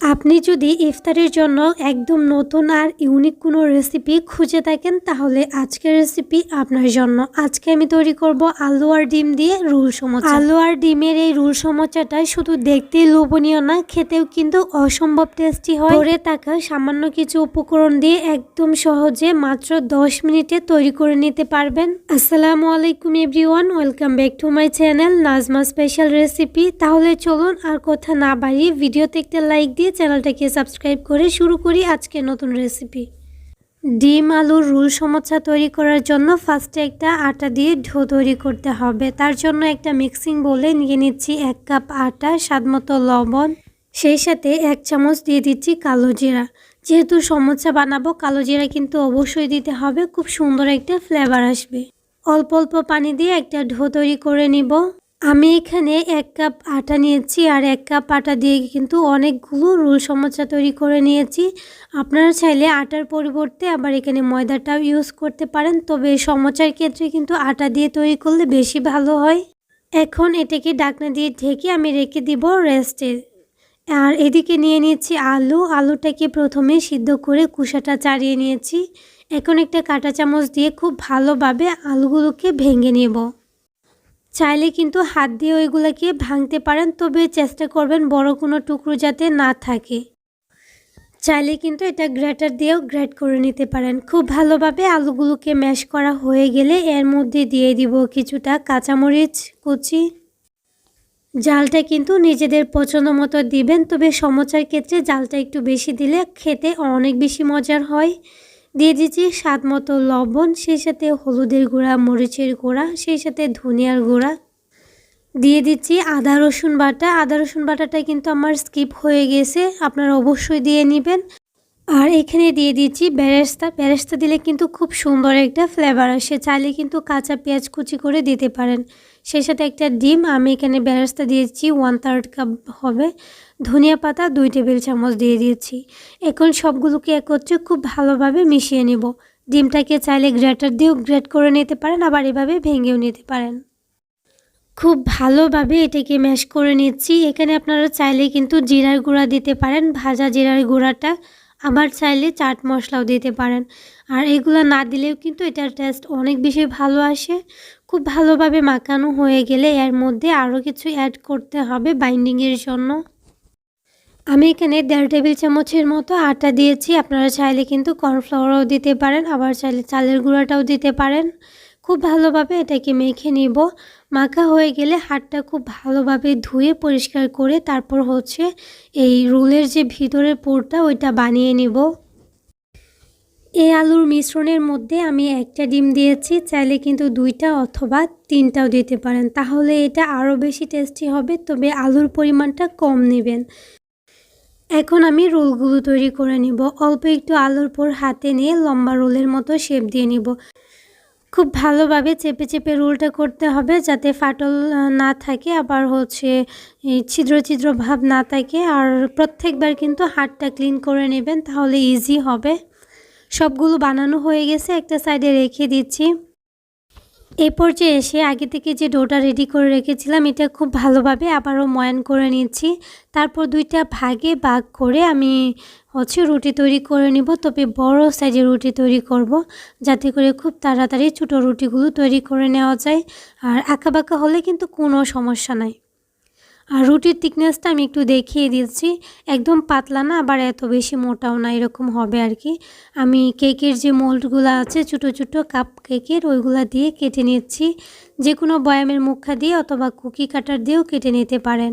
আপনি যদি ইফতারের জন্য একদম নতুন আর ইউনিক কোনো রেসিপি খুঁজে থাকেন, তাহলে আজকের রেসিপি আপনার জন্য। আজকে আমি তৈরি করব আলু আর ডিম দিয়ে রুল সমোসা আলু আর ডিমের এই রুল সমোসাটা শুধু দেখতেই লোভনীয় না, খেতেও কিন্তু অসম্ভব টেস্টি হয়। ধরে থাকা সামান্য কিছু উপকরণ দিয়ে একদম সহজে মাত্র 10 মিনিটে তৈরি করে নিতে পারবেন। আসসালামু আলাইকুম everyone, welcome back to my channel Najma special recipe তাহলে চলুন আর কথা না বাড়িয়ে ভিডিও দেখতে লাইক দিয়ে চ্যানেলটাকে সাবস্ক্রাইব করে শুরু করি আজকে নতুন রেসিপি ডিম আলুর রুল সমোসা তৈরি করার জন্য ফার্স্টে একটা আটা দিয়ে ঢো তৈরি করতে হবে। তার জন্য একটা মিক্সিং বলে নিয়ে নিচ্ছি এক কাপ আটা স্বাদমতো লবণ। সেই সাথে এক চামচ দিয়ে দিচ্ছি কালো জিরা। যেহেতু সমোসা বানাবো, কালো জিরা কিন্তু অবশ্যই দিতে হবে। খুব সুন্দর একটা ফ্লেভার আসবে। অল্প অল্প পানি দিয়ে একটা ঢো তৈরি করে নিব। আমি এখানে এক কাপ আটা নিয়েছি আর এক কাপ আটা দিয়ে কিন্তু অনেকগুলো রুল সমোসা তৈরি করে নিয়েছি। আপনারা চাইলে আটার পরিবর্তে আবার এখানে ময়দাটাও ইউজ করতে পারেন। তবে সমোসার ক্ষেত্রে কিন্তু আটা দিয়ে তৈরি করলে বেশি ভালো হয়। এখন এটাকে ডাকনা দিয়ে ঢেকে আমি রেখে দিব রেস্টে আর এদিকে নিয়ে নিয়েছি আলু। আলুটাকে প্রথমে সিদ্ধ করে কুসাটা চাড়িয়ে নিয়েছি। এখন একটা কাঁটা চামচ দিয়ে খুব ভালোভাবে আলুগুলোকে ভেঙে নেব। চাইলে কিন্তু হাত দিয়ে ওইগুলোকে ভাঙতে পারেন তবে চেষ্টা করবেন বড় কোনো টুকরো যাতে না থাকে। চাইলে কিন্তু এটা গ্রেটার দিয়েও গ্রেট করে নিতে পারেন। খুব ভালোভাবে আলুগুলোকে ম্যাশ করা হয়ে গেলে এর মধ্যে দিয়ে দিব কিছুটা কাঁচামরিচ কুচি। জালটা কিন্তু নিজেদের পছন্দ মতো দিবেন, তবে সমচার ক্ষেত্রে জালটা একটু বেশি দিলে খেতে অনেক বেশি মজার হয়। দিয়ে দিচ্ছি স্বাদ মতো লবণ, সেই সাথে হলুদের গুঁড়া, মরিচের গুঁড়া, সেই সাথে ধনিয়ার গুঁড়া। দিয়ে দিচ্ছি আদা, রসুন বাটা। আদা, রসুন বাটাটা কিন্তু আমার স্কিপ হয়ে গেছে, আপনারা অবশ্যই দিয়ে নেবেন। আর এখানে দিয়ে দিচ্ছি বেরেস্তা বেরেস্তা দিলে কিন্তু খুব সুন্দর একটা ফ্লেভার আসে, চাইলে কিন্তু কাঁচা পেঁয়াজ কুচি করে দিতে পারেন। সেই সাথে একটা ডিম, আমি এখানে বেরেস্তা দিয়েছি ওয়ান থার্ড কাপ হবে। ধনিয়া পাতা দুই টেবিল চামচ দিয়ে দিয়েছি। এখন সবগুলোকে একত্রে খুব ভালোভাবে মিশিয়ে নেব। ডিমটাকে চাইলে গ্রেটার দিয়েও গ্রেট করে নিতে পারেন, আবার এভাবে ভেঙেও নিতে পারেন। খুব ভালোভাবে এটাকে ম্যাশ করে নিচ্ছি। এখানে আপনারা চাইলে কিন্তু জিরার গুঁড়া দিতে পারেন, ভাজা জিরার গুঁড়াটা আবার চাইলে চাট মশলাও দিতে পারেন। আর এগুলো না দিলেও কিন্তু এটার টেস্ট অনেক বেশি ভালো আসে। খুব ভালোভাবে মাখানো হয়ে গেলে এর মধ্যে আরও কিছু অ্যাড করতে হবে বাইন্ডিংয়ের জন্য। আমি এখানে দেড় টেবিল চামচের মতো আটা দিয়েছি। আপনারা চাইলে কিন্তু কর্নফ্লাওয়ারও দিতে পারেন, আবার চাইলে চালের গুঁড়াটাও দিতে পারেন। খুব ভালোভাবে এটাকে মেখে নিব। মাখা হয়ে গেলে হাতটা খুব ভালোভাবে ধুয়ে পরিষ্কার করে তারপর হচ্ছে এই রোলের যে ভিতরের পোরটা, ওইটা বানিয়ে নিব। এই আলুর মিশ্রণের মধ্যে আমি একটা ডিম দিয়েছি। চাইলে কিন্তু দুইটা অথবা তিনটাও দিতে পারেন। তাহলে এটা আরও বেশি টেস্টি হবে, তবে আলুর পরিমাণটা কম নেবেন। এখন আমি রোলগুলো তৈরি করে নিব। অল্প একটু আলুর পর হাতে নিয়ে লম্বা রোলের মতো শেপ দিয়ে নিব। খুব ভালোভাবে চেপে চেপে রোলটা করতে হবে যাতে ফাটল না থাকে, আবার হচ্ছে ছিদ্র ছিদ্র ভাব না থাকে। আর প্রত্যেকবার কিন্তু হাতটা ক্লিন করে নেবেন, তাহলে ইজি হবে। সবগুলো বানানো হয়ে গেছে, একটা সাইডে রেখে দিচ্ছি। এই পর্যায়ে এসে আগে থেকে যে ডোটা রেডি করে রেখেছিলাম, এটা খুব ভালোভাবে আবারও ময়ান করে নিচ্ছি। তারপর দুইটা ভাগে ভাগ করে আমি হচ্ছে রুটি তৈরি করে নিব। তবে বড় সাইজের রুটি তৈরি করব, যাতে করে খুব তাড়াতাড়ি ছোটো রুটিগুলো তৈরি করে নেওয়া যায়। আর আঁকা বাঁকা হলে কিন্তু কোনো সমস্যা নাই। আর রুটির থিকনেসটা আমি একটু দেখিয়ে দিচ্ছি। একদম পাতলা না, আবার এত বেশি মোটাও না, এরকম হবে আর কি। আমি কেকের যে মোল্ডগুলো আছে, ছোটো ছোটো কাপ কেকের, ওইগুলো দিয়ে কেটে নিচ্ছি। যে কোনো বয়ামের মুখা দিয়ে অথবা কুকি কাটার দিয়েও কেটে নিতে পারেন।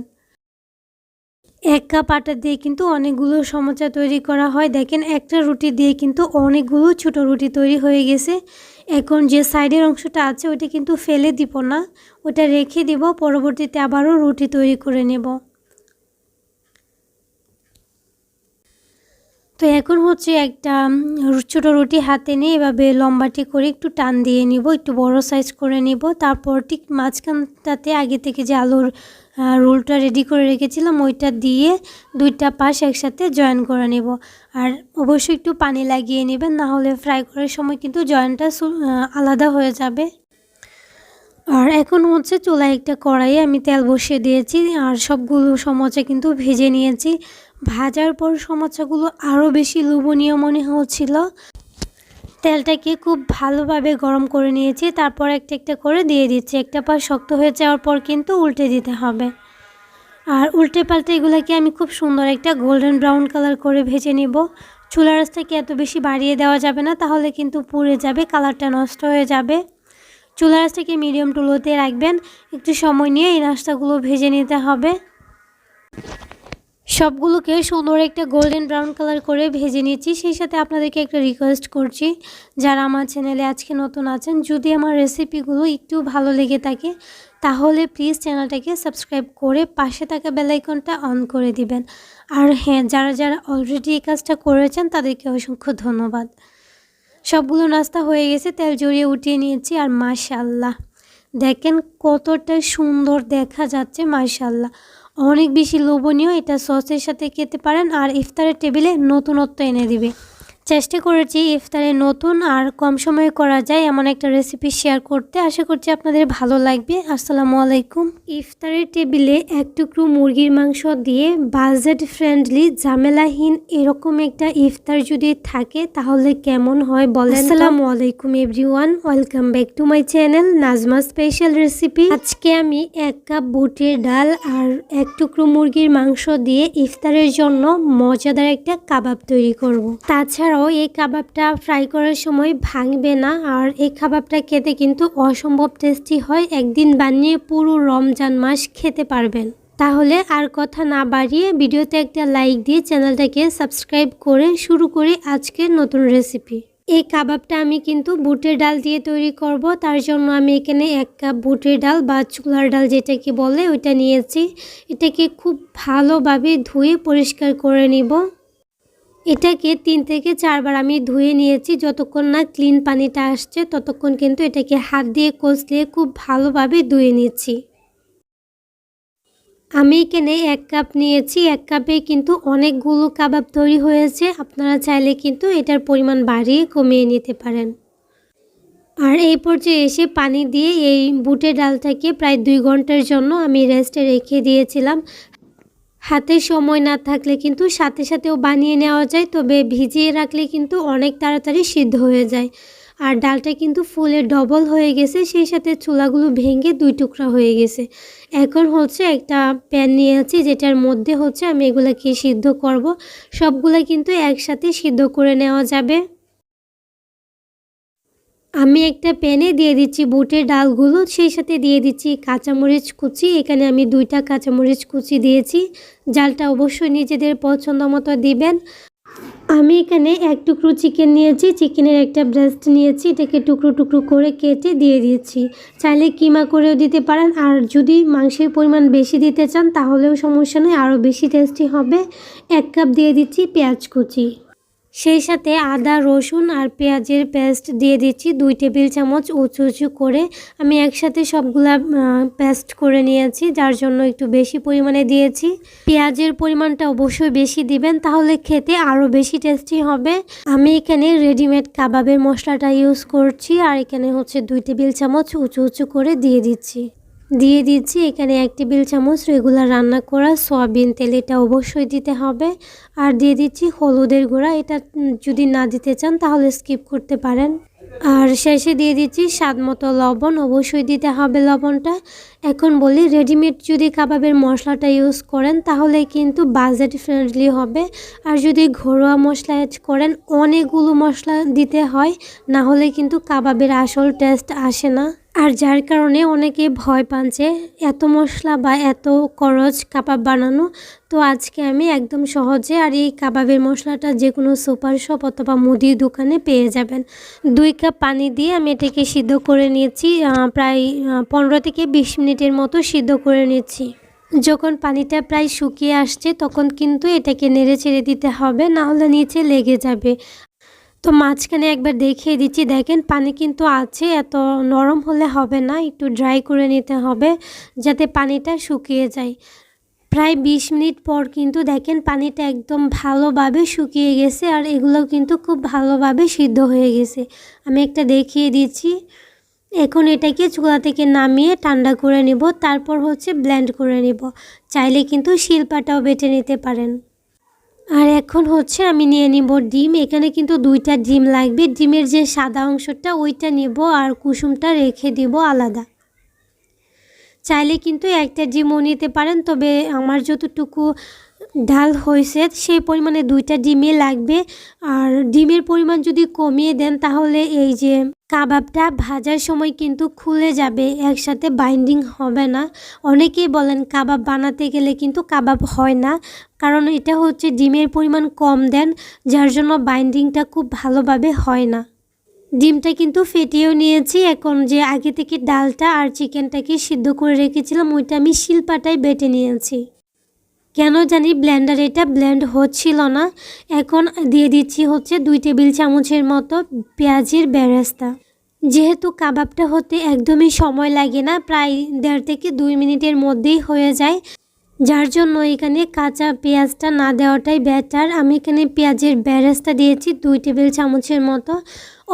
এক কাপ আটা দিয়ে কিন্তু অনেকগুলো সমোচা তৈরি করা হয়। দেখেন, একটা রুটি দিয়ে কিন্তু অনেকগুলো ছোট রুটি তৈরি হয়ে গেছে। এখন যে সাইডের অংশটা আছে ওটা কিন্তু ফেলে দিব না। ওটা রেখে দিব, পরবর্তীতে আবারও রুটি তৈরি করে নেব। তো এখন হচ্ছে একটা ছোটো রুটি হাতে নিয়ে এভাবে লম্বাটি করে একটু টান দিয়ে নিব, একটু বড় সাইজ করে নিব। তারপর ঠিক মাঝখানটাতে আগে থেকে যে আলুর রোলটা রেডি করে রেখেছিলাম, ওইটা দিয়ে দুইটা পাশ একসাথে জয়েন করে নেব। আর অবশ্যই একটু পানি লাগিয়ে নেবেন, না হলে ফ্রাই করার সময় কিন্তু জয়েনটা আলাদা হয়ে যাবে। আর এখন হচ্ছে চুলায় একটা কড়াইয়ে আমি তেল বসিয়ে দিয়েছি, আর সবগুলো সমোচা কিন্তু ভেজে নিয়েছি। ভাজার পর সমোচাগুলো আরও বেশি লোভনীয় মনে হচ্ছিল। তেলটাকে খুব ভালোভাবে গরম করে নিয়েছি, তারপর একটা একটা করে দিয়ে দিচ্ছি। একটা পা শক্ত হয়ে যাওয়ার পর কিন্তু উল্টে দিতে হবে। আর উল্টে পাল্টে এগুলোকে আমি খুব সুন্দর একটা গোল্ডেন ব্রাউন কালার করে ভেজে নিব। চুলা রাসটাকে এত বেশি বাড়িয়ে দেওয়া যাবে না, তাহলে কিন্তু পুড়ে যাবে, কালারটা নষ্ট হয়ে যাবে। চুলা রাসটাকে মিডিয়াম টুলোতে রাখবেন। একটু সময় নিয়ে এই নাস্তাগুলো ভেজে নিতে হবে। সবগুলোকে সুন্দর একটা গোল্ডেন ব্রাউন কালার করে ভেজে নিয়েছি সেই সাথে আপনাদেরকে একটা রিকোয়েস্ট করছি, যারা আমার চ্যানেলে আজকে নতুন আছেন, যদি আমার রেসিপিগুলো একটু ভালো লেগে থাকে, তাহলে প্লিজ চ্যানেলটাকে সাবস্ক্রাইব করে পাশে থাকা বেলাইকনটা অন করে দিবেন। আর হ্যাঁ যারা যারা অলরেডি এই কাজটা করেছেন, তাদেরকে অসংখ্য ধন্যবাদ। সবগুলো নাস্তা হয়ে গেছে, তেল জড়িয়ে উঠিয়ে নিয়েছি, আর মাশাল্লাহ দেখেন কতটা সুন্দর দেখা যাচ্ছে মাশাল্লাহ অনেক বেশি লোভনীয় এটা সসের সাথে খেতে পারেন আর ইফতারের টেবিলে নতুনত্ব এনে দিবে। চেষ্টা করেছি ইফতারে নতুন আর কম সময়ে করা যায় এমন একটা রেসিপি শেয়ার করতে। আশা করছি আপনাদের ভালো লাগবে। আসসালামু আলাইকুম। ইফতারের টেবিলে এক টুকরো মুরগির মাংস দিয়ে বাজেট ফ্রেন্ডলি ঝামেলাহীন এরকম একটা ইফতার যদি থাকে, তাহলে কেমন হয় বলেন আসসালামু আলাইকুম everyone welcome back to my channel Najma special recipe আজকে আমি এক কাপ বুটের ডাল আর এক টুকরো মুরগির মাংস দিয়ে ইফতারের জন্য মজাদার একটা কাবাব তৈরি করব। তাছাড়া এছাড়াও এই কাবাবটা ফ্রাই করার সময় ভাঙবে না। আর এই কাবাবটা খেতে কিন্তু অসম্ভব টেস্টি হয়। একদিন বানিয়ে পুরো রমজান মাস খেতে পারবেন। তাহলে আর কথা না বাড়িয়ে ভিডিওতে একটা লাইক দিয়ে চ্যানেলটাকে সাবস্ক্রাইব করে শুরু করি আজকের নতুন রেসিপি এই কাবাবটা আমি কিন্তু বুটের ডাল দিয়ে তৈরি করব। তার জন্য আমি এখানে এক কাপ বুটের ডাল বা চুলার ডাল যেটাকে বলে, ওইটা নিয়েছি। এটাকে খুব ভালোভাবে ধুয়ে পরিষ্কার করে নিব। এটাকে তিন থেকে চারবার আমি ধুয়ে নিয়েছি। যতক্ষণ না ক্লিন পানিটা আসছে, ততক্ষণ কিন্তু এটাকে হাত দিয়ে কষলিয়ে খুব ভালোভাবে ধুয়ে নিচ্ছি। আমি এখানে এক কাপ নিয়েছি। এক কাপে কিন্তু অনেকগুলো কাবাব তৈরি হয়েছে। আপনারা চাইলে কিন্তু এটার পরিমাণ বাড়িয়ে কমিয়ে নিতে পারেন। আর এই পর্যায়ে এসে পানি দিয়ে এই বুটের ডালটাকে প্রায় দুই ঘণ্টার জন্য আমি রেস্টে রেখে দিয়েছিলাম। হাতে সময় না থাকলে কিন্তু সাথে সাথেও বানিয়ে নেওয়া যায়, তবে ভিজিয়ে রাখলে কিন্তু অনেক তাড়াতাড়ি সিদ্ধ হয়ে যায়। আর ডালটা কিন্তু ফুলে ডবল হয়ে গেছে, সেই সাথে চুলাগুলো ভেঙে দুই টুকরা হয়ে গেছে। এখন হচ্ছে একটা প্যান নিয়েছি যেটার মধ্যে হচ্ছে আমি এগুলোকে সিদ্ধ করব। সবগুলো কিন্তু একসাথে সিদ্ধ করে নেওয়া যাবে। আমি একটা প্যানে দিয়ে দিচ্ছি বুটের ডালগুলো, সেই সাথে দিয়ে দিচ্ছি কাঁচামরিচ কুচি। এখানে আমি দুইটা কাঁচামরিচ কুচি দিয়েছি। জালটা অবশ্যই নিজেদের পছন্দ মতো দিবেন। আমি এখানে এক টুকরো চিকেন নিয়েছি। চিকেনের একটা ব্রেস্ট নিয়েছি। এটাকে টুকরো টুকরো করে কেটে দিয়ে দিয়েছি চাইলে কিমা করেও দিতে পারেন। আর যদি মাংসের পরিমাণ বেশি দিতে চান, তাহলেও সমস্যা নেই। আরও বেশি টেস্টি হবে। এক কাপ দিয়ে দিচ্ছি পেঁয়াজ কুচি। সেই সাথে আদা, রসুন আর পেঁয়াজের পেস্ট দিয়ে দিচ্ছি। দুই টেবিল চামচ উঁচু উঁচু করে আমি একসাথে সবগুলা পেস্ট করে নিয়েছি, যার জন্য একটু বেশি পরিমাণে দিয়েছি। পেঁয়াজের পরিমাণটা অবশ্যই বেশি দিবেন, তাহলে খেতে আরও বেশি টেস্টি হবে। আমি এখানে রেডিমেড কাবাবের মশলাটা ইউজ করছি, আর এখানে হচ্ছে দুই টেবিল চামচ উঁচু উঁচু করে দিয়ে দিচ্ছি। দিয়ে দিচ্ছি। এখানে এক টেবিল চামচ রেগুলার রান্না করা সয়াবিন তেল, এটা অবশ্যই দিতে হবে। আর দিয়ে দিচ্ছি হলুদের গুঁড়া, এটা যদি না দিতে চান তাহলে স্কিপ করতে পারেন। আর শেষে দিয়ে দিচ্ছি স্বাদ মতো লবণ, অবশ্যই দিতে হবে লবণটা। এখন বলি, রেডিমেড যদি কাবাবের মশলাটা ইউজ করেন তাহলে কিন্তু বাজেট ফ্রেন্ডলি হবে। আর যদি ঘরোয়া মশলা অ্যাড করেন, অনেকগুলো মশলা দিতে হয়, না হলে কিন্তু কাবাবের আসল টেস্ট আসে না। আর যার কারণে অনেকে ভয় পাচ্ছে এত মশলা বা এত করজ কাবাব বানানো, তো আজকে আমি একদম সহজে আর এই কাবাবের মশলাটা যে কোনো সুপার শপ অথবা মুদির দোকানে পেয়ে যাবেন। দুই কাপ পানি দিয়ে আমি এটাকে সিদ্ধ করে নিয়েছি প্রায় পনেরো থেকে বিশ মিনিটের মতো সিদ্ধ করে নিচ্ছি। যখন পানিটা প্রায় শুকিয়ে আসছে তখন কিন্তু এটাকে নেড়ে ছেড়ে দিতে হবে না হলে নিচে লেগে যাবে। তো মাঝখানে একবার দেখিয়ে দিচ্ছি। দেখেন, পানি কিন্তু আছে, এত নরম হলে হবে না, একটু ড্রাই করে নিতে হবে যাতে পানিটা শুকিয়ে যায়। প্রায় বিশ মিনিট পর কিন্তু দেখেন, পানিটা একদম ভালোভাবে শুকিয়ে গেছে আর এগুলো কিন্তু খুব ভালোভাবে সিদ্ধ হয়ে গেছে। আমি একটা দেখিয়ে দিচ্ছি। এখন এটাকে চুলা থেকে নামিয়ে ঠান্ডা করে নিব, তারপর হচ্ছে ব্ল্যান্ড করে নিব। চাইলে কিন্তু শিল্পাটাও বেটে নিতে পারেন। আর এখন হচ্ছে আমি নিয়ে নিব ডিম। এখানে কিন্তু দুইটা ডিম লাগবে। ডিমের যে সাদা অংশটা, ওইটা নিব আর কুসুমটা রেখে দিব আলাদা। চাইলে কিন্তু একটা ডিমও নিতে পারেন, তবে আমার যতটুকু ডাল হয়েছে সেই পরিমাণে দুইটা ডিমে লাগবে। আর ডিমের পরিমাণ যদি কমিয়ে দেন, তাহলে এই যে কাবাবটা ভাজার সময় কিন্তু খুলে যাবে, একসাথে বাইন্ডিং হবে না। অনেকেই বলেন কাবাব বানাতে গেলে কিন্তু কাবাব হয় না, কারণ এটা হচ্ছে ডিমের পরিমাণ কম দেন, যার জন্য বাইন্ডিংটা খুব ভালোভাবে হয় না। ডিমটা কিন্তু ফেটিয়েও নিয়েছি, এখন যে আগে থেকে ডালটা আর চিকেনটাকে সিদ্ধ করে রেখেছিলাম, ওইটা আমি শিলপাটায় বেটে নিয়েছি। কেন জানি ব্লেন্ডার এটা ব্লেন্ড হচ্ছিল না, এখন দিয়ে দিচ্ছি হচ্ছে দুই টেবিল চামচের মতো পেঁয়াজের বেরেস্তা। যেহেতু কাবাবটা হতে একদমই সময় লাগে না, প্রায় দেড় থেকে দুই মিনিটের মধ্যেই হয়ে যায়। যার জন্য এখানে কাঁচা পেঁয়াজটা না দেওয়াটাই বেটার আমি এখানে পেঁয়াজের বেরেস্তা দিয়েছি দুই টেবিল চামচের মতো।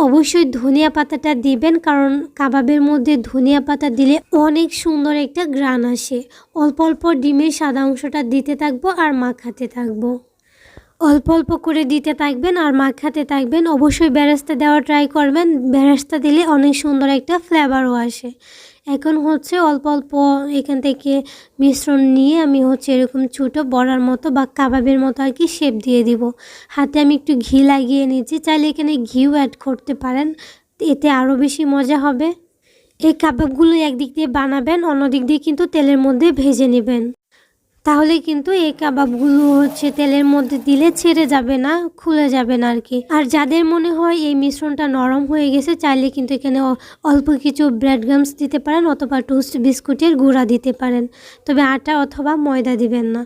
অবশ্যই ধনিয়া পাতাটা দিবেন, কারণ কাবাবের মধ্যে ধনিয়া পাতা দিলে অনেক সুন্দর একটা গ্রান আসে। অল্প অল্প ডিমের সাদা অংশটা দিতে থাকব আর মাখাতে থাকব। অল্প অল্প করে দিতে থাকবেন আর মাখাতে থাকবেন। অবশ্যই বেরেস্তা দেওয়া ট্রাই করবেন। বেরেস্তা দিলে অনেক সুন্দর একটা ফ্লেভারও আসে। এখন হচ্ছে অল্প অল্প এখান থেকে মিশ্রণ নিয়ে আমি হচ্ছে এরকম ছোটো বড়ার মতো বা কাবাবের মতো আর কি শেপ দিয়ে দিব। হাতে আমি একটু ঘি লাগিয়ে নিচ্ছি চাইলে এখানে ঘিও অ্যাড করতে পারেন। এতে আরও বেশি মজা হবে। এই কাবাবগুলো একদিক দিয়ে বানাবেন অন্য দিক দিয়ে কিন্তু তেলের মধ্যে ভেজে নেবেন। তাহলে কিন্তু এই কাবাবগুলো হচ্ছে তেলের মধ্যে দিলে ছেড়ে যাবে না, খুলে যাবে না আর কি আর যাদের মনে হয় এই মিশ্রণটা নরম হয়ে গেছে, চাইলে কিন্তু এখানে অল্প কিছু ব্রেড গামস দিতে পারেন অথবা টোস্ট বিস্কুটের গুঁড়া দিতে পারেন। তবে আটা অথবা ময়দা দিবেন না।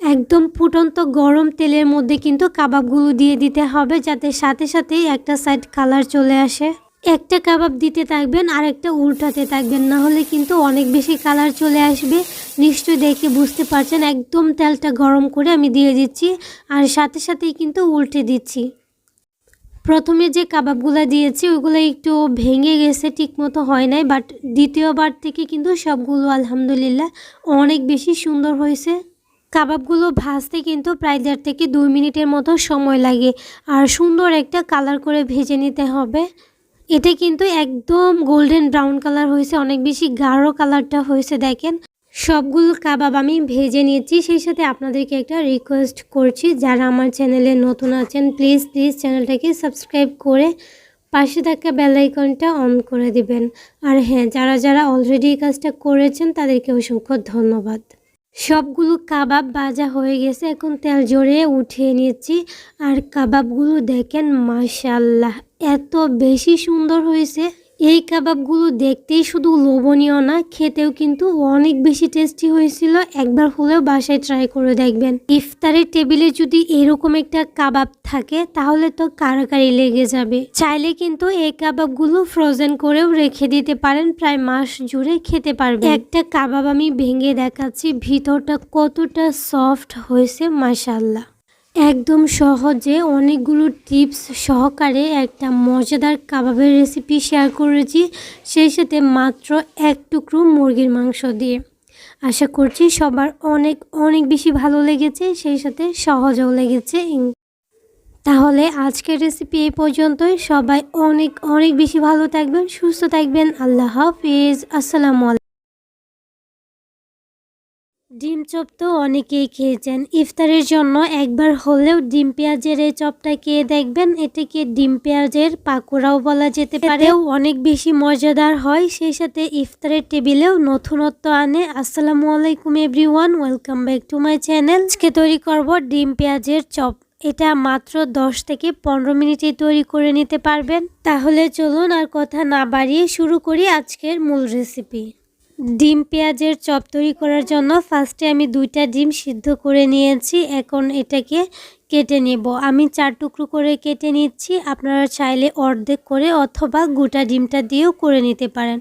একদম ফুটন্ত গরম তেলের মধ্যে কিন্তু কাবাবগুলো দিয়ে দিতে হবে, যাতে সাথে সাথেই একটা সাইড কালার চলে আসে। একটা কাবাব দিতে থাকবেন আর একটা উল্টাতে থাকবেন, না হলে কিন্তু অনেক বেশি কালার চলে আসবে। নিশ্চয়ই দেখে বুঝতে পারছেন, একদম তেলটা গরম করে আমি দিয়ে দিচ্ছি, আর সাথে সাথেই কিন্তু উল্টে দিচ্ছি। প্রথমে যে কাবাবগুলো দিয়েছি ওইগুলো একটু ভেঙে গেছে, ঠিকমতো হয় নাই, বাট দ্বিতীয়বার থেকে কিন্তু সবগুলো আলহামদুলিল্লাহ অনেক বেশি সুন্দর হয়েছে। কাবাবগুলো ভাজতে কিন্তু প্রায় দেড় থেকে দুই মিনিটের মতো সময় লাগে, আর সুন্দর একটা কালার করে ভেজে নিতে হবে। এটা কিন্তু একদম গোল্ডেন ব্রাউন কালার হয়েছে, অনেক বেশি গাঢ় কালারটা হয়েছে, দেখেন। সবগুলো কাবাব আমি ভেজে নিয়েছি, সেই সাথে আপনাদেরকে একটা রিকোয়েস্ট করছি, যারা আমার চ্যানেলে নতুন আছেন প্লিজ প্লিজ চ্যানেলটাকে সাবস্ক্রাইব করে পাশে থাকা বেল আইকনটা অন করে দিবেন। আর হ্যাঁ যারা যারা অলরেডি এই কাজটা করেছেন, তাদেরকে অসংখ্য ধন্যবাদ। সবগুলো কাবাব ভাজা হয়ে গেছে, এখন তেল জড়িয়ে উঠিয়ে নিয়েছি। আর কাবাবগুলো দেখেন মাশাল্লাহ এত বেশি সুন্দর হয়েছে। এই কাবাবগুলো দেখতেই শুধু লোভনীয় না, খেতেও কিন্তু অনেক বেশি টেস্টি হয়েছিল। একবার হলেও বাসায় ট্রাই করে দেখবেন। ইফতারের টেবিলে যদি এরকম একটা কাবাব থাকে, তাহলে তো কারাকারি লেগে যাবে। চাইলে কিন্তু এই কাবাবগুলো ফ্রোজেন করেও রেখে দিতে পারেন, প্রায় মাস জুড়ে খেতে পারবেন। একটা কাবাব আমি ভেঙে দেখাচ্ছি, ভিতরটা কতটা সফট হয়েছে মাশাল্লাহ একদম সহজে অনেকগুলো টিপস সহকারে একটা মজাদার কাবাবের রেসিপি শেয়ার করেছি। সেই সাথে মাত্র এক টুকরো মুরগির মাংস দিয়ে। আশা করছি সবার অনেক অনেক বেশি ভালো লেগেছে, সেই সাথে সহজও লেগেছে। তাহলে আজকের রেসিপি এই পর্যন্তই। সবাই অনেক অনেক বেশি ভালো থাকবেন, সুস্থ থাকবেন। আল্লাহ হাফিজ। আসসালামু আলাইকুম। ডিম চপ তো অনেকেই খেয়েছেন। ইফতারের জন্য একবার হলেও ডিম পেঁয়াজের এই চপটা খেয়ে দেখবেন এটাকে ডিম পেঁয়াজের পাকোড়াও বলা যেতে পারেও অনেক বেশি মজাদার হয়, সেই সাথে ইফতারের টেবিলেও নতুনত্ব আনে। আসসালামু আলাইকুম everyone, welcome back to my channel. আজকে তৈরি করব ডিম পেঁয়াজের চপ। এটা মাত্র 10 থেকে পনেরো মিনিটে তৈরি করে নিতে পারবেন। তাহলে চলুন আর কথা না বাড়িয়ে শুরু করি আজকের মূল রেসিপি। ডিম পেঁয়াজের চপ তৈরি করার জন্য ফার্স্টে আমি দুইটা ডিম সিদ্ধ করে নিয়েছি, এখন এটাকে কেটে নেব। আমি চার টুকরো করে কেটে নিচ্ছি, আপনারা চাইলে অর্ধেক করে অথবা গোটা ডিমটা দিয়েও করে নিতে পারেন।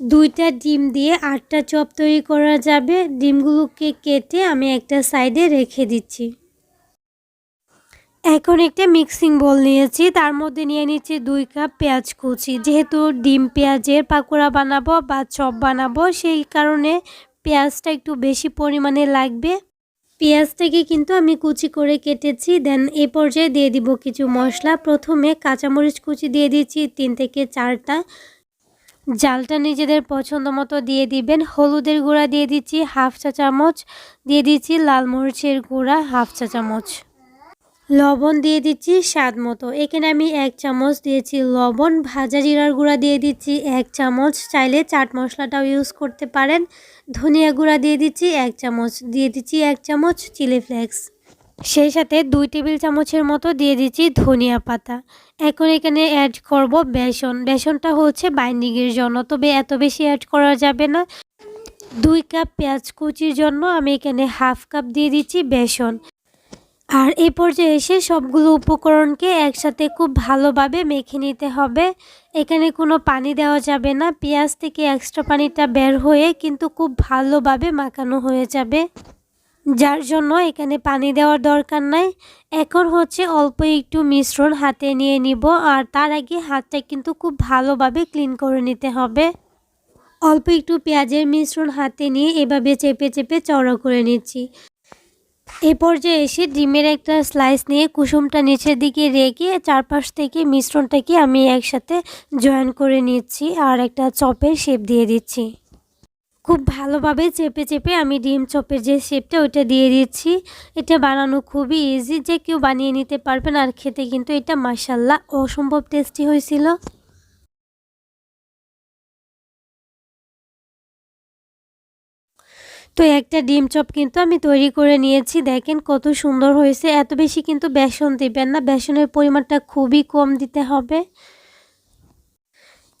দুইটা ডিম দিয়ে আটটা চপ তৈরি করা যাবে, ডিমগুলোকে কেটে আমি একটা সাইডে রেখে দিচ্ছি। এখন একটা মিক্সিং বোল নিয়েছি। তার মধ্যে নিয়ে নিচ্ছি দুই কাপ পেঁয়াজ কুচি। যেহেতু ডিম পেঁয়াজের পাকোড়া বানাবো বা চপ বানাবো, সেই কারণে পেঁয়াজটা একটু বেশি পরিমাণে লাগবে। পেঁয়াজটাকে কিন্তু আমি কুচি করে কেটেছি। দেন এ পর্যায়ে দিয়ে দিব কিছু মশলা। প্রথমে কাঁচামরিচ কুচি দিয়ে দিচ্ছি তিন থেকে চারটা। জালটা নিজেদের পছন্দ মতো দিয়ে দিবেন। হলুদের গুঁড়া দিয়ে দিচ্ছি হাফ চা চামচ দিয়ে দিচ্ছি লাল মরিচের গুঁড়া হাফ চা চামচ লবণ দিয়ে দিচ্ছি স্বাদ মতো। এখানে আমি এক চামচ দিয়েছি লবণ, ভাজা জিরার গুঁড়া দিয়ে দিচ্ছি এক চামচ। চাইলে চাট মশলাটাও ইউজ করতে পারেন। ধনিয়া গুঁড়া দিয়ে দিচ্ছি এক চামচ। দিয়ে দিচ্ছি এক চামচ চিলি ফ্লেক্স। সেই সাথে দুই টেবিল চামচের মতো দিয়ে দিচ্ছি ধনিয়া পাতা। এখন এখানে অ্যাড করব বেসন। বেসনটা হচ্ছে বাইন্ডিংয়ের জন্য, তবে এত বেশি অ্যাড করা যাবে না। দুই কাপ পেঁয়াজ কুচির জন্য আমি এখানে হাফ কাপ দিয়ে দিচ্ছি বেসন। আর এ পর্যায়ে এসে সবগুলো উপকরণকে একসাথে খুব ভালোভাবে মেখে নিতে হবে। এখানে কোনো পানি দেওয়া যাবে না। পেঁয়াজ থেকে এক্সট্রা পানিটা বের হয়ে কিন্তু খুব ভালোভাবে মাখানো হয়ে যাবে। যার জন্য এখানে পানি দেওয়ার দরকার নাই। এখন হচ্ছে অল্প একটু মিশ্রণ হাতে নিয়ে নিব আর তার আগে হাতটা কিন্তু খুব ভালোভাবে ক্লিন করে নিতে হবে। অল্প একটু পেঁয়াজের মিশ্রণ হাতে নিয়ে এভাবে চেপে চেপে চড়া করে নিচ্ছি। এ পর্যায়ে এসে ডিমের একটা স্লাইস নিয়ে কুসুমটা নিচের দিকে রেখে চারপাশ থেকে মিশ্রণটাকে আমি একসাথে জয়েন করে নিচ্ছি আর একটা চপের শেপ দিয়ে দিচ্ছি। খুব ভালোভাবে চেপে চেপে আমি ডিম চপের যে শেপটা ওইটা দিয়ে দিচ্ছি। এটা বানানো খুবই ইজি যে কেউ বানিয়ে নিতে পারবেন আর খেতে, কিন্তু এটা মাসাল্লাহ অসম্ভব টেস্টি হয়েছিল। তো একটা ডিম চপ কিন্তু আমি তৈরি করে নিয়েছি। দেখেন কত সুন্দর হয়েছে। এত বেশি কিন্তু বেসন দিবেন না। বেসনের পরিমাণটা খুবই কম দিতে হবে।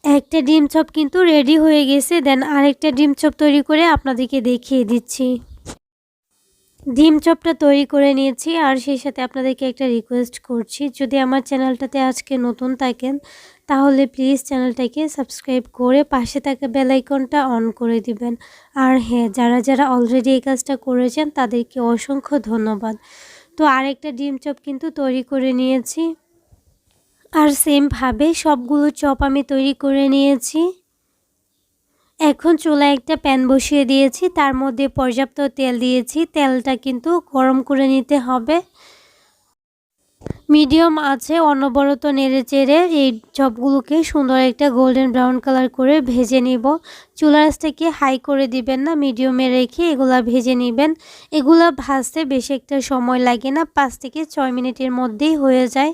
একটা ডিম চপ কিন্তু রেডি হয়ে গেছে। দেন আরেকটা ডিম চপ তৈরি করে আপনাদেরকে দেখিয়ে দিচ্ছি। ডিম চপটা তৈরি করে নিয়েছি আর সেই সাথে আপনাদেরকে একটা রিকোয়েস্ট করছি। যদি আমার চ্যানেলটাতে আজকে নতুন থাকেন, তাহলে প্লিজ চ্যানেলটাকে সাবস্ক্রাইব করে পাশে থাকা বেলাইকনটা অন করে দিবেন। আর হ্যাঁ যারা যারা অলরেডি এই কাজটা করেছেন, তাদেরকে অসংখ্য ধন্যবাদ। তো আরেকটা ডিম চপ কিন্তু তৈরি করে নিয়েছি। আর সেমভাবে সবগুলো চপ আমি তৈরি করে নিয়েছি। এখন চুলা একটা প্যান বসিয়ে দিয়েছি, তার মধ্যে পর্যাপ্ত তেল দিয়েছি। তেলটা কিন্তু গরম করে নিতে হবে। মিডিয়াম আছে, অনবরত নেড়ে চেড়ে এই চপগুলোকে সুন্দর একটা গোল্ডেন ব্রাউন কালার করে ভেজে নিব। চুলাসটাকে হাই করে দিবেন না, মিডিয়ামে রেখে এগুলা ভেজে নেবেন। এগুলা ভাজতে বেশি একটা সময় লাগে না, পাঁচ থেকে ছয় মিনিটের মধ্যেই হয়ে যায়।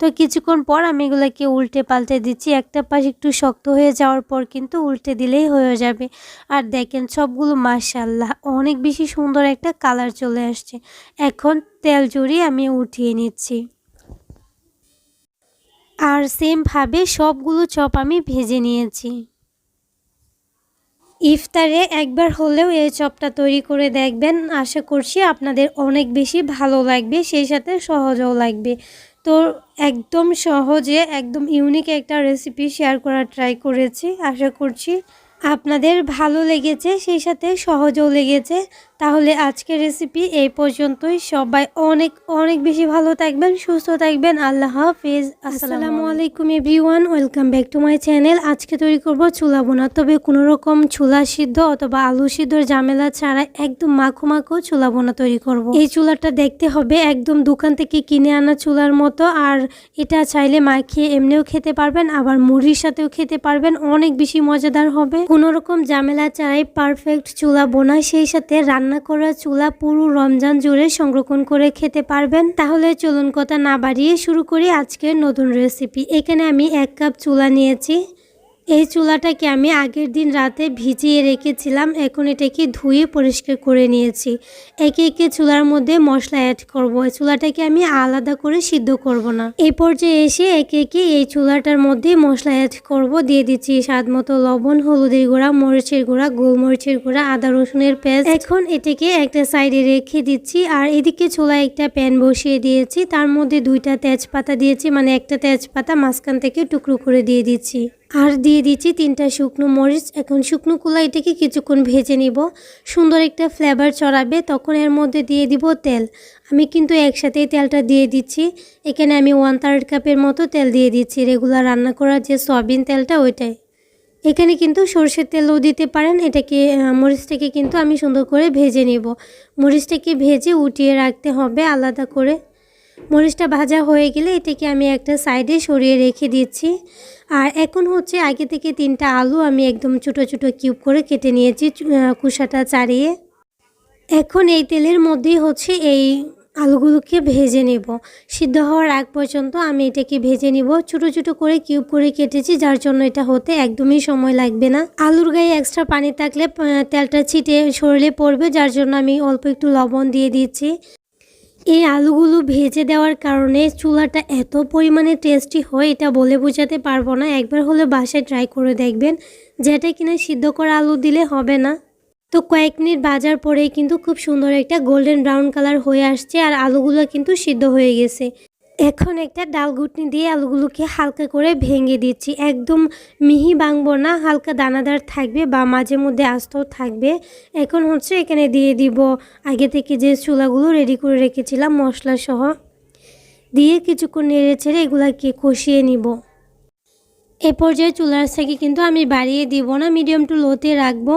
তো কিছুক্ষণ পর আমি এগুলাকে উল্টে পাল্টে দিচ্ছি, একটা পাশ একটু শক্ত হয়ে যাওয়ার পর কিন্তু উল্টে দিলেই হয়ে যাবে। আর দেখেন সবগুলো মাশাল্লাহ অনেক বেশি সুন্দর একটা কালার চলে আসছে। এখন তেল জড়িয়ে আমি উঠিয়ে নিচ্ছি। আর সেমভাবে সবগুলো চপ আমি ভেজে নিয়েছি। ইফতারে একবার হলেও এই চপটা তৈরি করে দেখবেন। আশা করছি আপনাদের অনেক বেশি ভালো লাগবে, সেই সাথে সহজও লাগবে। তো একদম সহজে, একদম ইউনিক একটা রেসিপি শেয়ার করার ট্রাই করেছি। আশা করছি আপনাদের ভালো লেগেছে সেই সাথে সহজও লেগেছে। তাহলে আজকের রেসিপি এই পর্যন্তই। সবাই অনেক অনেক বেশি ভালো থাকবেন সুস্থ থাকবেন। আল্লাহ হাফিজ। আসসালামু আলাইকুম। Everyone welcome back to my channel আজকে তৈরি করব চুলা বোনা তবে কোনো রকম চুলা সিদ্ধ অথবা আলু সিদ্ধর ঝামেলা ছাড়া একদম মাখো মাখো চুলা বোনা তৈরি করব। এই চুলাটা দেখতে হবে একদম দোকান থেকে কিনে আনা চুলার মতো। আর এটা চাইলে মাখিয়ে এমনিও খেতে পারবেন আবার মুড়ির সাথেও খেতে পারবেন। অনেক বেশি মজাদার হবে। কোনো রকম ঝামেলা ছাড়াই পারফেক্ট চুলা বোনা সেই সাথে রান্না করা চুলা পুরো রমজান জুড়ে সংরক্ষণ করে খেতে পারবেন। তাহলে চলুন কথা না বাড়িয়ে শুরু করি আজকের নতুন রেসিপি এখানে আমি এক কাপ চুলা নিয়েছি। এই চুলাটাকে আমি আগের দিন রাতে ভিজিয়ে রেখেছিলাম, এখন এটাকে ধুয়ে পরিষ্কার করে নিয়েছি। একে একে চুলার মধ্যে মশলা অ্যাড করব। এই চুলাটাকে আমি আলাদা করে সিদ্ধ করব না। এই পর্যায়ে এসে একে একে এই চুলাটার মধ্যে মশলা অ্যাড করব। দিয়ে দিচ্ছি স্বাদ মতো লবণ, হলুদের গুঁড়া, মরিচের গুঁড়া, গোলমরিচের গুঁড়া, আদা রসুনের পেস্ট। এখন এটাকে একটা সাইডে রেখে দিচ্ছি। আর এদিকে চুলায় একটা প্যান বসিয়ে দিয়েছি। তার মধ্যে দুইটা তেজপাতা দিয়েছি। মানে একটা তেজপাতা মাঝখান থেকে টুকরো করে দিয়ে দিচ্ছি। আর দিয়ে দিচ্ছি তিনটা শুকনো মরিচ। এখন শুকনো কুলা এটাকে কিছুক্ষণ ভেজে নিব। সুন্দর একটা ফ্লেভার চড়াবে তখন এর মধ্যে দিয়ে দিব তেল। আমি কিন্তু একসাথেই তেলটা দিয়ে দিচ্ছি। এখানে আমি ওয়ান থার্ড কাপের মতো তেল দিয়ে দিচ্ছি। রেগুলার রান্না করার যে সয়াবিন তেলটা, ওইটাই। এখানে কিন্তু সর্ষের তেলও দিতে পারেন। এটাকে মরিচটাকে কিন্তু আমি সুন্দর করে ভেজে নেব। মরিচটাকে ভেজে উঠিয়ে রাখতে হবে আলাদা করে। মরিচটা ভাজা হয়ে গেলে এটাকে আমি একটা সাইডে সরিয়ে রেখে দিচ্ছি। আর এখন হচ্ছে আগে থেকে তিনটা আলু আমি একদম ছোটো ছোটো কিউব করে কেটে নিয়েছি কুসাটা চাড়িয়ে। এখন এই তেলের মধ্যেই হচ্ছে এই আলুগুলোকে ভেজে নেব। সিদ্ধ হওয়ার আগ পর্যন্ত আমি এটাকে ভেজে নিব। ছোট ছোট করে কিউব করে কেটেছি, যার জন্য এটা হতে একদমই সময় লাগবে না। আলুর গায়ে এক্সট্রা পানি থাকলে তেলটা ছিটে সরলে পড়বে, যার জন্য আমি অল্প একটু লবণ দিয়ে দিচ্ছি। এই আলুগুলো ভেজে দেওয়ার কারণে চুলাটা এত পরিমাণে টেস্টি হয়, এটা বলে বোঝাতে পারব না। একবার হলে বাসায় ট্রাই করে দেখবেন। যেটা কিনা সিদ্ধ করা আলু দিলে হবে না। তো কয়েক মিনিট বাজার পরেই কিন্তু খুব সুন্দর একটা গোল্ডেন ব্রাউন কালার হয়ে আসছে আর আলুগুলো কিন্তু সিদ্ধ হয়ে গেছে। এখন একটা ডালগুটনি দিয়ে আলুগুলোকে হালকা করে ভেঙে দিচ্ছি। একদম মিহি বাঙবো না, হালকা দানাদার থাকবে বা মাঝে মধ্যে আস্তও থাকবে। এখন হচ্ছে এখানে দিয়ে দিব আগে থেকে যে চুলাগুলো রেডি করে রেখেছিলাম মশলা সহ দিয়ে কিছুক্ষণ নেড়ে ছেড়ে এগুলাকে কষিয়ে নিব। এ পর্যায়ে চুলার থেকে কিন্তু আমি বাড়িয়ে দিব না মিডিয়াম টু লোতে রাখব।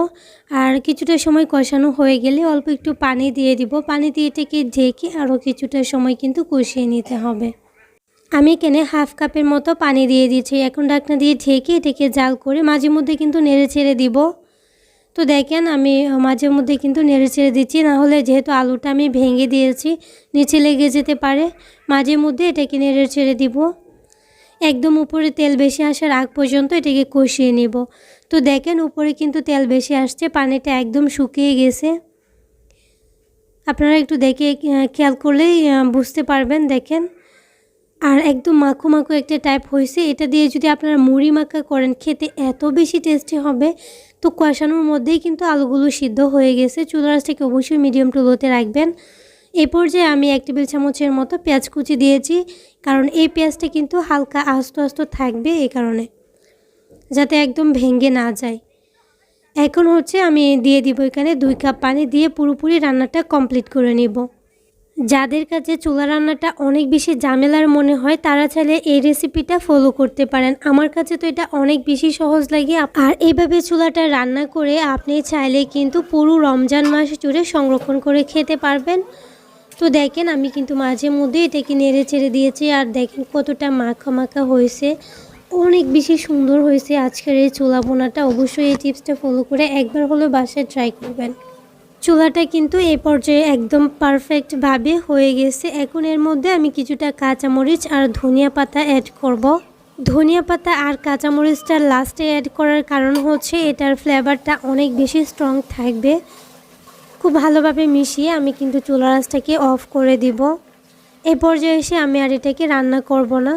আর কিছুটা সময় কষানো হয়ে গেলে অল্প একটু পানি দিয়ে দিব। পানি দিয়ে এটাকে ঢেকে আরও কিছুটা সময় কিন্তু কষিয়ে নিতে হবে। আমি এখানে হাফ কাপের মতো পানি দিয়ে দিয়েছি এখন ডাকনা দিয়ে ঢেকে এটাকে জাল করে মাঝে মধ্যে কিন্তু নেড়ে ছেড়ে দিব। তো দেখেন, আমি মাঝে মধ্যে কিন্তু নেড়ে ছেড়ে দিচ্ছি। নাহলে যেহেতু আলুটা আমি ভেঙে দিয়েছি, নিচে লেগে যেতে পারে, মাঝে মধ্যে এটাকে নেড়ে ছেড়ে দিব। একদম উপরে তেল বেশি আসার আগ পর্যন্ত এটাকে কষিয়ে নিব। তো দেখেন উপরে কিন্তু তেল বেশি আসছে, পানিটা একদম শুকিয়ে গেছে। আপনারা একটু দেখে খেয়াল করলেই বুঝতে পারবেন, দেখেন। আর একদম মাখো মাখো একটা টাইপ হয়েছে। এটা দিয়ে যদি আপনারা মুড়ি মাখা করেন, খেতে এত বেশি টেস্টি হবে। তো কষানোর মধ্যেই কিন্তু আলুগুলো সিদ্ধ হয়ে গেছে। চুলারাসটাকে অবশ্যই মিডিয়াম টু লোতে রাখবেন। এই পর্যায়ে আমি এক টেবিল চামচের মতো পেঁয়াজ কুচি দিয়েছি, কারণ এই পেঁয়াজটা কিন্তু হালকা আস্ত আস্ত থাকবে এই কারণে, যাতে একদম ভেঙে না যায়। এখন হচ্ছে আমি দিয়ে দিব এখানে দুই কাপ পানি দিয়ে পুরোপুরি রান্নাটা কমপ্লিট করে নিব। যাদের কাছে চুলা রান্নাটা অনেক বেশি ঝামেলার মনে হয়, তারা চাইলে এই রেসিপিটা ফলো করতে পারেন। আমার কাছে তো এটা অনেক বেশি সহজ লাগে। আর এইভাবে চুলাটা রান্না করে আপনি চাইলে কিন্তু পুরো রমজান মাস জুড়ে সংরক্ষণ করে খেতে পারবেন। তো দেখেন, আমি কিন্তু মাঝে মধ্যে এটাকে নেড়ে ছেড়ে দিয়েছি আর দেখেন কতটা মাখা মাখা হয়েছে। অনেক বেশি সুন্দর হয়েছে আজকের এই চুলা বোনাটা। অবশ্যই এই টিপসটা ফলো করে একবার হলেও বাসায় ট্রাই করবেন। চুলাটা কিন্তু এই পর্যায়ে একদম পারফেক্টভাবে হয়ে গেছে। এখন এর মধ্যে আমি কিছুটা কাঁচামরিচ আর ধনিয়া পাতা অ্যাড করব। ধনিয়া পাতা আর কাঁচামরিচটা লাস্টে অ্যাড করার কারণ হচ্ছে এটার ফ্লেভারটা অনেক বেশি স্ট্রং থাকবে। খুব ভালোভাবে মিশিয়ে আমি কিন্তু চুলা রাসটাকে অফ করে দিব। এই পর্যায়ে এসে আমি আর এটাকে রান্না করব না।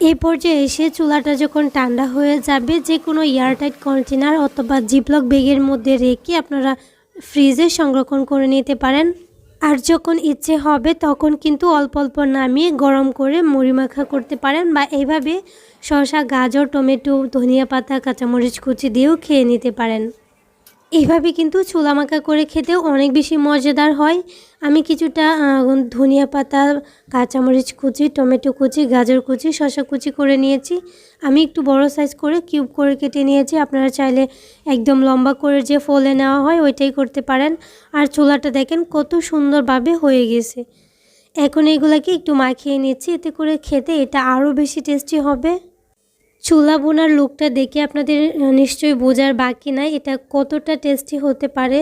এই পর্যায়ে এসে চুলাটা যখন ঠান্ডা হয়ে যাবে যে কোনো এয়ারটাইট কন্টেনার অথবা জিপলক ব্যাগের মধ্যে রেখে আপনারা ফ্রিজে সংরক্ষণ করে নিতে পারেন। আর যখন ইচ্ছে হবে, তখন কিন্তু অল্প অল্প নামিয়ে গরম করে মুড়ি মাখা করতে পারেন বা এইভাবে শসা, গাজর, টমেটো, ধনিয়া পাতা, কাঁচামরিচ কুচি দিয়েও খেয়ে নিতে পারেন। এইভাবে কিন্তু চুলা মাখা করে খেতেও অনেক বেশি মজাদার হয়। আমি কিছুটা ধনিয়া পাতা, কাঁচামরিচ কুচি, টমেটো কুচি, গাজর কুচি, শসা কুচি করে নিয়েছি। আমি একটু বড় সাইজ করে কিউব করে কেটে নিয়েছি। আপনারা চাইলে একদম লম্বা করে যে ফলে নেওয়া হয় ওইটাই করতে পারেন। আর চুলাটা দেখেন কত সুন্দরভাবে হয়ে গেছে। এখন এগুলাকে একটু মাখিয়ে নিচ্ছি। এতে করে খেতে এটা আরও বেশি টেস্টি হবে। চুলা বোনার লুকটা দেখে আপনাদের নিশ্চয়ই বোঝার বাকি নাই। এটা কতটা টেস্টি হতে পারে?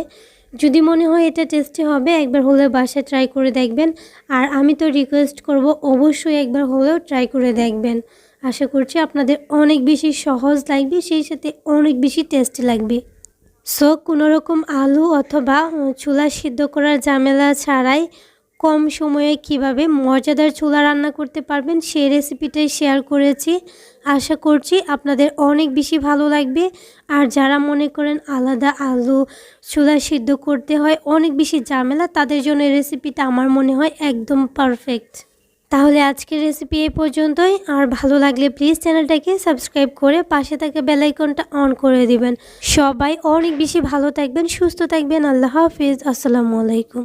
যদি মনে হয় এটা টেস্টি হবে, একবার হলে বাসায় ট্রাই করে দেখবেন। আর আমি তো রিকোয়েস্ট করব, অবশ্যই একবার হলেও ট্রাই করে দেখবেন। আশা করছি আপনাদের অনেক বেশি সহজ লাগবে, সেই সাথে অনেক বেশি টেস্টি লাগবে। সো কোনো রকম আলু অথবা চুলা সিদ্ধ করার ঝামেলা ছাড়াই কম সময়ে কীভাবে মজাদার চুলা রান্না করতে পারবেন, সেই রেসিপিটাই শেয়ার করেছি। আশা করছি আপনাদের অনেক বেশি ভালো লাগবে। আর যারা মনে করেন আলাদা আলু চুলা সিদ্ধ করতে হয়, অনেক বেশি ঝামেলা, তাদের জন্য রেসিপিটা আমার মনে হয় একদম পারফেক্ট তাহলে আজকের রেসিপি এই পর্যন্তই। আর ভালো লাগলে প্লিজ চ্যানেলটাকে সাবস্ক্রাইব করে পাশে থাকা বেলাইকনটা অন করে দিবেন। সবাই অনেক বেশি ভালো থাকবেন, সুস্থ থাকবেন। আল্লাহ হাফিজ। আসসালামু আলাইকুম।